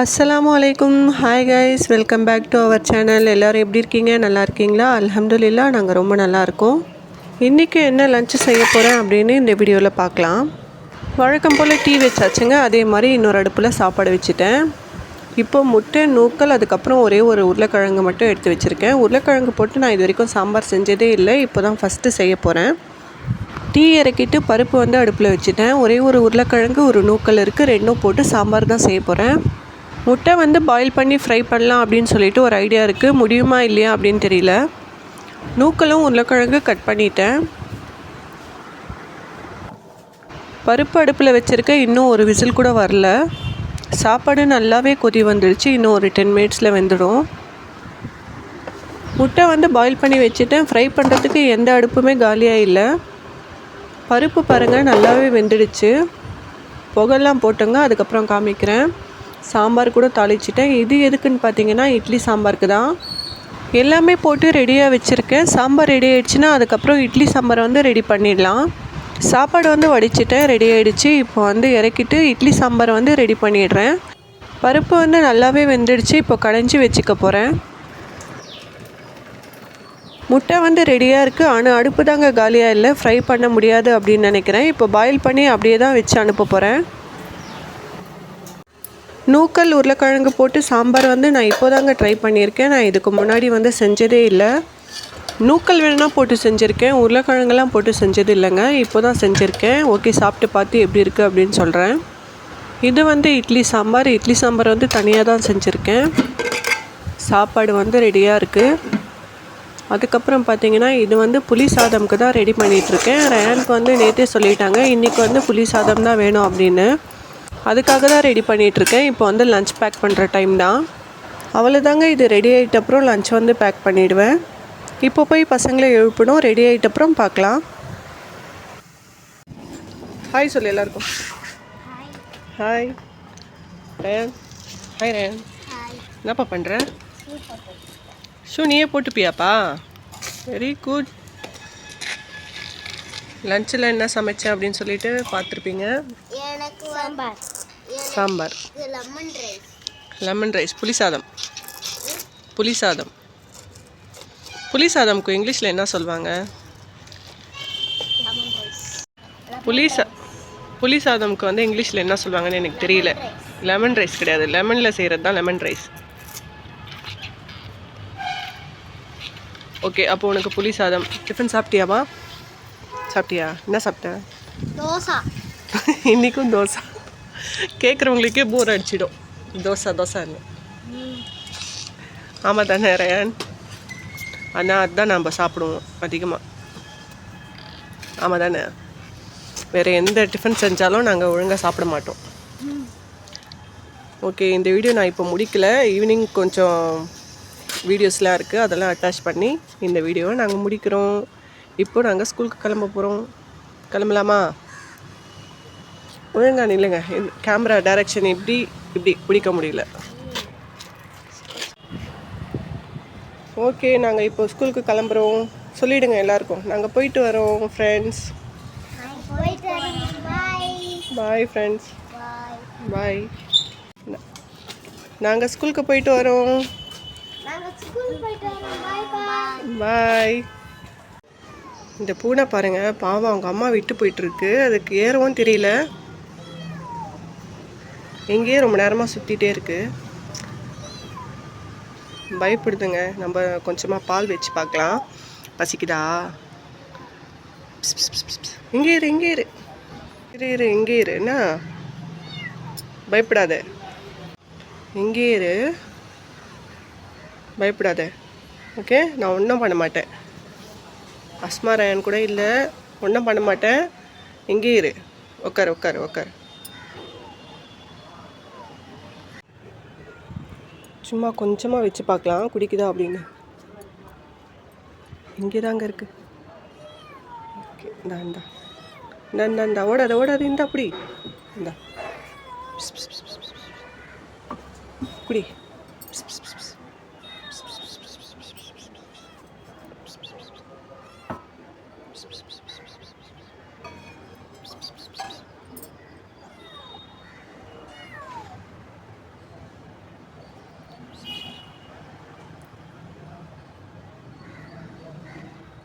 அஸ்ஸலாமு அலைக்கும் hi guys welcome back to our channel எல்லோரும் எப்படி இருக்கீங்க? நல்லா இருக்கீங்களா? அலமதுல்லா நாங்கள் ரொம்ப நல்லா இருக்கோம். இன்றைக்கி என்ன லஞ்சு செய்ய போகிறேன் அப்படின்னு இந்த வீடியோவில் பார்க்கலாம். வழக்கம் போல் டீ வச்சாச்சுங்க. அதே மாதிரி இன்னொரு அடுப்பில் சாப்பாடு வச்சுட்டேன். இப்போ முட்டை நூக்கல் அதுக்கப்புறம் ஒரே ஒரு உருளைக்கிழங்கு மட்டும் எடுத்து வச்சுருக்கேன். உருளைக்கிழங்கு போட்டு நான் இது வரைக்கும் சாம்பார் செஞ்சதே இல்லை. இப்போ தான் ஃபஸ்ட்டு செய்ய போகிறேன் டீ இறக்கிட்டு பருப்பு வந்து அடுப்பில் வச்சுட்டேன். ஒரே ஒரு உருளைக்கிழங்கு ஒரு நூக்கல் இருக்குது ரெண்டும் போட்டு சாம்பார் தான் செய்ய போகிறேன் முட்டை வந்து பாயில் பண்ணி ஃப்ரை பண்ணலாம் அப்படின்னு சொல்லிட்டு ஒரு ஐடியா இருக்குது முடியுமா இல்லையா அப்படின்னு தெரியல. நூக்கலும் உருளைக்கிழங்கு கட் பண்ணிட்டேன். பருப்பு அடுப்பில் வச்சுருக்க இன்னும் ஒரு விசில் கூட வரல. சாப்பாடு நல்லாவே கொதி வந்துடுச்சு இன்னும் ஒரு டென் மினிட்ஸில் வெந்துடும். முட்டை வந்து பாயில் பண்ணி வச்சுட்டேன். ஃப்ரை பண்ணுறதுக்கு எந்த அடுப்புமே காலியாக இல்லை. பருப்பு பாருங்கள் நல்லாவே வெந்துடுச்சு. புகெல்லாம் போட்டுங்க. அதுக்கப்புறம் காமிக்கிறேன். சாம்பார் கூட தாளிச்சிட்டேன். இது எதுக்குன்னு பார்த்தீங்கன்னா இட்லி சாம்பாருக்கு தான். எல்லாமே போட்டு ரெடியாக வச்சுருக்கேன். சாம்பார் ரெடி ஆகிடுச்சுன்னா அதுக்கப்புறம் இட்லி சாம்பார் வந்து ரெடி பண்ணிடலாம். சாப்பாடு வந்து வடிச்சிட்டேன் ரெடி ஆகிடுச்சு இப்போ வந்து இறக்கிட்டு இட்லி சாம்பார் வந்து ரெடி பண்ணிடுறேன். பருப்பு வந்து நல்லாவே வெந்துடுச்சு. இப்போ கடைஞ்சி வச்சுக்க போகிறேன் முட்டை வந்து ரெடியாக இருக்குது ஆனால் அடுப்பு தாங்க காலியாக இல்லை. ஃப்ரை பண்ண முடியாது அப்படின்னு நினைக்கிறேன். இப்போ பாயில் பண்ணி அப்படியே தான் வச்சு அனுப்ப போகிறேன் நூக்கல் உருளைக்கிழங்கு போட்டு சாம்பார் வந்து நான் இப்போ தாங்க ட்ரை பண்ணியிருக்கேன். நான் இதுக்கு முன்னாடி வந்து செஞ்சதே இல்லை. நூக்கல் வேணும்னா போட்டு செஞ்சுருக்கேன். உருளைக்கிழங்குலாம் போட்டு செஞ்சது இல்லைங்க. இப்போ தான் செஞ்சுருக்கேன். ஓகே சாப்பிட்டு பார்த்து எப்படி இருக்குது அப்படின்னு சொல்கிறேன் இது வந்து இட்லி சாம்பார். இட்லி சாம்பார் வந்து தனியாக தான் செஞ்சுருக்கேன். சாப்பாடு வந்து ரெடியாக இருக்குது அதுக்கப்புறம் பார்த்தீங்கன்னா இது வந்து புளி சாதம்க்கு தான் ரெடி பண்ணிகிட்ருக்கேன் ரயானுக்கு வந்து நேற்றே சொல்லிட்டாங்க. இன்றைக்கி வந்து புளி சாதம் தான் வேணும் அப்படின்னு. அதுக்காக தான் ரெடி பண்ணிகிட்ருக்கேன் இப்போ வந்து லஞ்ச் பேக் பண்ணுற டைம் தான். அவ்வளோதாங்க இது ரெடி ஆகிட்ட அப்புறம் லஞ்ச் வந்து பேக் பண்ணிவிடுவேன் இப்போ போய் பசங்களை எழுப்பணும். ரெடி ஆகிட்ட அப்புறம் பார்க்கலாம். ஹாய் சொல்லு எல்லாருக்கும். ஹாய் ஹாய் ரயான் என்னப்பா பண்ணுற ஷூ நீயே போட்டுப்பியாப்பா? வெரி குட் லஞ்சில் என்ன சமைச்சேன் அப்படின்னு சொல்லிட்டு பார்த்துருப்பீங்க. எனக்கு sambar sambar. Lemon rice. Lemon rice புளி சாதம். புளி சாதம். புளி சாதம்க்கு இங்கிலீஷில் என்ன சொல்லுவாங்க புளி சா புளி சாதம்க்கு வந்து இங்கிலீஷில் என்ன சொல்லுவாங்கன்னு எனக்கு தெரியல. Lemon rice. கிடையாது. லெமனில் செய்கிறது தான் லெமன் ரைஸ். ஓகே அப்போ உனக்கு புளி சாதம். டிஃபன் சாப்பிட்டியாமா சாப்பிட்டியா? என்ன சாப்பிட்ட? தோசை. இன்றைக்கும் தோசை. கேட்குறவங்களுக்கே போர் அடிச்சிடும். தோசை தோசைன்னு. ஆமாம் தானே ரயான் ஆனால் அதுதான் நம்ம சாப்பிடுவோம் அதிகமாக ஆமாம் தானே? வேறு எந்த டிஃபன் செஞ்சாலும் நாங்கள் ஒழுங்காக சாப்பிட மாட்டோம். ஓகே இந்த வீடியோ நான் இப்போ முடிக்கல. ஈவினிங் கொஞ்சம் வீடியோஸ்லாம் இருக்குது அதெல்லாம் அட்டாச் பண்ணி இந்த வீடியோவை நாங்கள் முடிக்கிறோம். இப்போ நாங்கள் ஸ்கூலுக்கு கிளம்ப போகிறோம் கிளம்பலாமா? ஒழுங்கா நில்லுங்க. கேமரா டைரக்ஷன் இப்படி இப்படி பிடிக்க முடியல. ஓகே நாங்கள் இப்போ ஸ்கூலுக்கு கிளம்புறோம். சொல்லிவிடுங்க எல்லாருக்கும். நாங்கள் போயிட்டு வரோம் ஃப்ரெண்ட்ஸ் பாய் ஃப்ரெண்ட்ஸ் பாய் நாங்கள் ஸ்கூலுக்கு போயிட்டு வரோம். பாய் பாய் இந்த பூனை பாருங்க பாவம் அவங்க அம்மா விட்டு போயிட்டு இருக்கு. அதுக்கு ஏறவும் தெரியல. எங்கேயே ரொம்ப நேரமாக சுற்றிட்டே இருக்குது பயப்படுதுங்க. நம்ம கொஞ்சமாக பால் வச்சு பார்க்கலாம். பசிக்குதா? இங்கே இரு இங்கே இரு. இரு இரு இங்கே இரு. என்ன? பயப்படாத. இங்கே இரு. பயப்படாத. ஓகே? நான் ஒன்றும் பண்ண மாட்டேன். அஸ்மா ரயன் கூட இல்லை. ஒன்றும் பண்ண மாட்டேன். இங்கே இரு. உட்கார் உட்கார் உட்கார் சும்மா கொஞ்சமாக வச்சு பார்க்கலாம். குடிக்குதா அப்படின்னு. இங்கே தாங்க இருக்கு. ஓகே இந்தா இந்தா. இந்தா இந்தா இந்தா. ஓடாத ஓடாது இந்தா அப்படி இந்தா. குடி.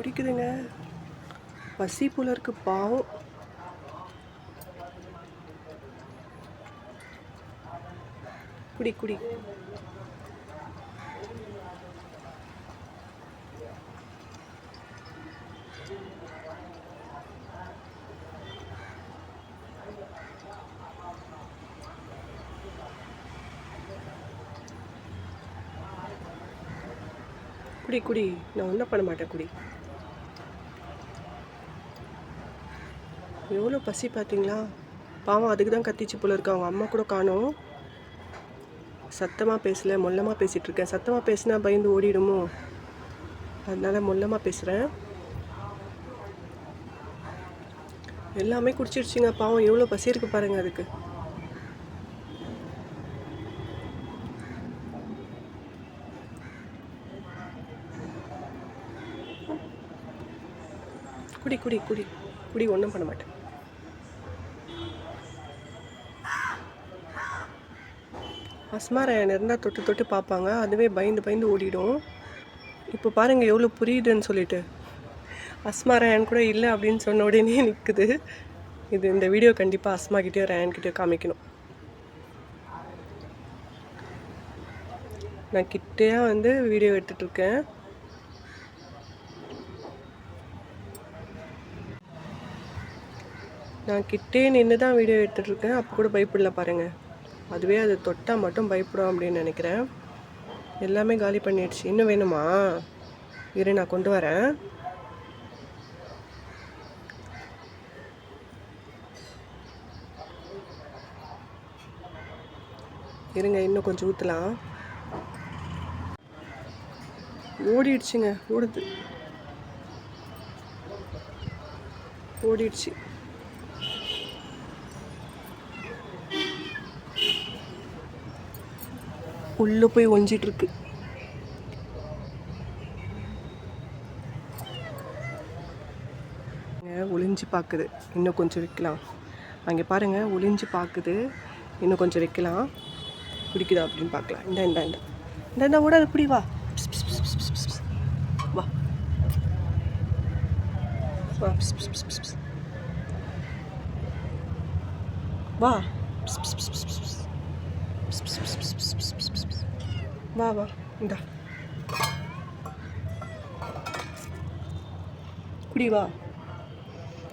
குடிக்குதுங்க. பசி போல இருக்கு பாவம். குடி குடி. குடி குடி. நான் ஒன்றும் பண்ண மாட்டேன் குடி. எவ்வளோ பசி பார்த்தீங்களா? பாவம் அதுக்கு தான் கத்திச்சு போல இருக்கு. அவங்க அம்மா கூட காணும். சத்தமாக பேசல மொல்லமாக பேசிகிட்டு இருக்கேன். சத்தமாக பேசினா பயந்து ஓடிடுமோ? அதனால மொல்லமாக பேசுகிறேன் எல்லாமே குடிச்சிருச்சுங்க. பாவம் எவ்வளோ பசி இருக்கு பாருங்க அதுக்கு. குடி குடி குடி. குடி ஒன்றும் பண்ண மாட்டேன். அஸ்மாராயன் இருந்தால் தொட்டு தொட்டு பார்ப்பாங்க. அதுவே பயந்து பயந்து ஓடிடும். இப்போ பாருங்கள் எவ்வளோ புரியுதுன்னு சொல்லிட்டு. அஸ்மாராயன் கூட இல்லை அப்படின்னு சொன்ன உடனே நிற்குது இது இந்த வீடியோ கண்டிப்பாக அஸ்மா கிட்டேயோ ரயான் கிட்டேயோ காமிக்கணும். நான் கிட்டேயா வந்து வீடியோ எடுத்துட்ருக்கேன் நான் கிட்டே நின்று தான் வீடியோ எடுத்துட்ருக்கேன் அப்போ கூட பயப்படல பாருங்கள் அதுவே அது தொட்டால் மட்டும் பயப்படும் அப்படின்னு நினைக்கிறேன். எல்லாமே காலி பண்ணிடுச்சு. இன்னும் வேணுமா? இரு நான் கொண்டு வரேன். இருங்க இன்னும் கொஞ்சம் ஊற்றலாம் ஓடிடுச்சுங்க ஓடுது. ஓடிடுச்சு. உள்ளே போய் ஒஞ்சிட்ருக்கு. ஒளிஞ்சு பார்க்குது இன்னும் கொஞ்சம் வைக்கலாம். அங்கே பாருங்கள் ஒளிஞ்சு பார்க்குது இன்னும் கொஞ்சம் வைக்கலாம். பிடிக்குதா அப்படின்னு பார்க்கலாம் இந்த இந்த இந்த. இந்த இந்த ஓட இப்படி வா. வா. வா வா. வா வா இந்தா. குடி வா.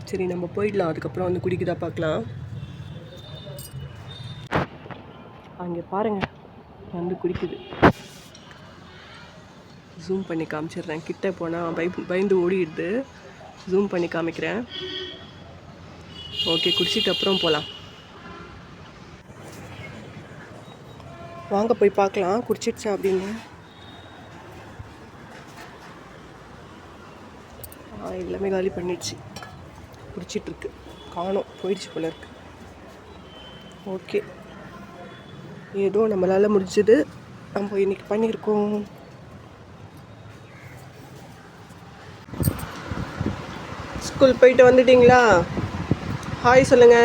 சரி நம்ம போயிடலாம். அதுக்கப்புறம் வந்து குடிக்குதா பார்க்கலாம். அங்கே பாருங்க. வந்து குடிக்குது. ஜூம் பண்ணி காமிச்சிடுறேன். கிட்ட போனால் பய பயந்து ஓடிடுது. ஜூம் பண்ணி காமிக்கிறேன். ஓகே குடிச்சிட்டு அப்புறம் போகலாம் வாங்க போய் பார்க்கலாம் குடிச்சிடுச்சா அப்படின்னு. எல்லாமே காலி பண்ணிடுச்சு. குடிச்சிட்டு இருக்கு காணோம். போயிடுச்சு போல இருக்கு. ஓகே. ஏதோ நம்மளால் முடிஞ்சது நம்ம இன்னைக்கு பண்ணியிருக்கோம். ஸ்கூல் போயிட்டு வந்துட்டீங்களா? ஹாய் சொல்லுங்க.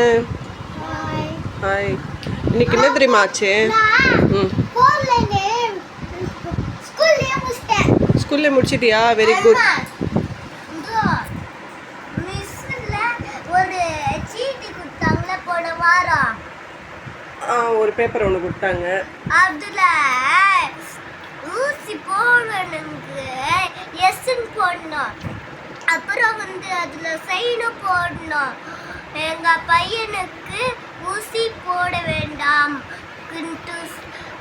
ஹாய் ஹாய் இன்னைக்கு என்ன தெரியுமா ஆச்சு? ஸ்கூல்ல முடிச்சிட்டியா? வெரி குட் ஒரு பேப்பர் ஒன்று கொடுத்தாங்க. அதுல ஊசி போடணுங்க எஸ்ன்னு போடணும். அப்புறம் வந்து அதுல சைனும் போடணும். எங்க பையனுக்கு ஊசி போட வேண்டாம்.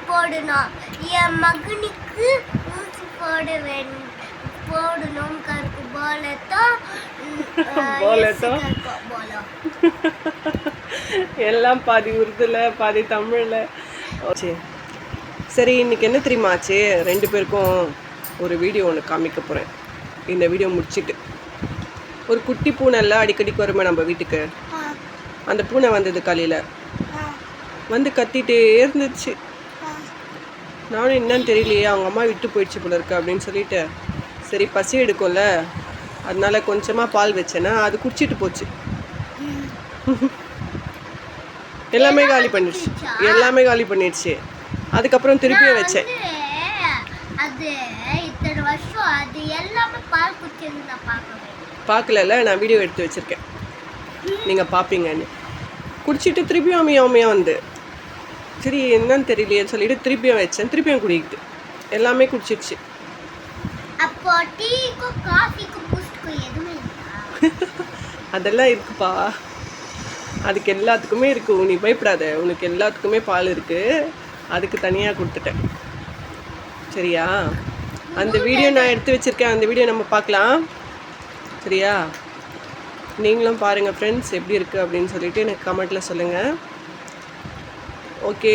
போடணும். என் மகனுக்கு போட வேண்டும் போடணும் கருக்கு போலத்தோ போலத்தோ? போலம் எல்லாம் பாதி உருதுல பாதி தமிழ்ல. சரி சரி இன்னைக்கு என்ன தெரியுமா ஆச்சு? ரெண்டு பேருக்கும் ஒரு வீடியோ ஒன்று காமிக்க போகிறேன் இந்த வீடியோ முடிச்சிட்டு. ஒரு குட்டி பூனைல அடிக்கடிக்கு வருமே நம்ம வீட்டுக்கு? அந்த பூனை வந்தது காலையில். வந்து கத்திட்டே இருந்துச்சு. நானும் என்னன்னு தெரியலையே அவங்க அம்மா விட்டு போயிடுச்சு போல இருக்கு அப்படின்னு சொல்லிட்டு சரி பசி எடுக்கும்ல அதனால கொஞ்சமாக பால் வச்சேன்னா அது குடிச்சிட்டு போச்சு. எல்லாமே காலி பண்ணிடுச்சு. எல்லாமே காலி பண்ணிடுச்சு. அதுக்கப்புறம் திருப்பியும் வச்சேன். குடிச்சிருந்து நான் வீடியோ எடுத்து வச்சுருக்கேன். நீங்கள் பார்ப்பீங்கன்னு குடிச்சிட்டு திருப்பியும் அமையா அமையா வந்து. சரி என்னன்னு தெரியலையேன்னு சொல்லிட்டு திருப்பியும் வச்சேன். திருப்பியும் குடிக்குது எல்லாமே குடிச்சிருச்சு. அப்போ டீக்கும் காஃபிக்கும் பூஸ்ட்க்கும் எதுவுமே இல்லையா? அதெல்லாம் இருக்குப்பா. அதுக்கு எல்லாத்துக்குமே இருக்குது நீ பயப்படாத. உனக்கு எல்லாத்துக்குமே பால் இருக்குது அதுக்கு தனியாக கொடுத்துட்டேன். சரியா? அந்த வீடியோ நான் எடுத்து வச்சுருக்கேன். அந்த வீடியோ நம்ம பார்க்கலாம். சரியா? நீங்களும் பாருங்கள் ஃப்ரெண்ட்ஸ் எப்படி இருக்குது அப்படின்னு சொல்லிட்டு எனக்கு கமெண்ட்டில் சொல்லுங்கள் ஓகே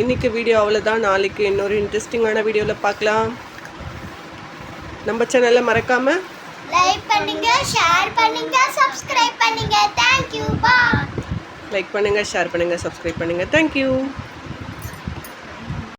இன்றைக்கி வீடியோ அவ்வளோதான் நாளைக்கு இன்னொரு இன்ட்ரெஸ்டிங்கான வீடியோவில் பார்க்கலாம். நம்ம சேனலை மறக்காமல் லைக் பண்ணுங்க ஷேர் பண்ணுங்க சப்ஸ்கிரைப் பண்ணுங்க. தேங்க் யூ பா லைக் பண்ணுங்கள் ஷேர் பண்ணுங்கள் சப்ஸ்கிரைப் பண்ணுங்கள் தேங்க்யூ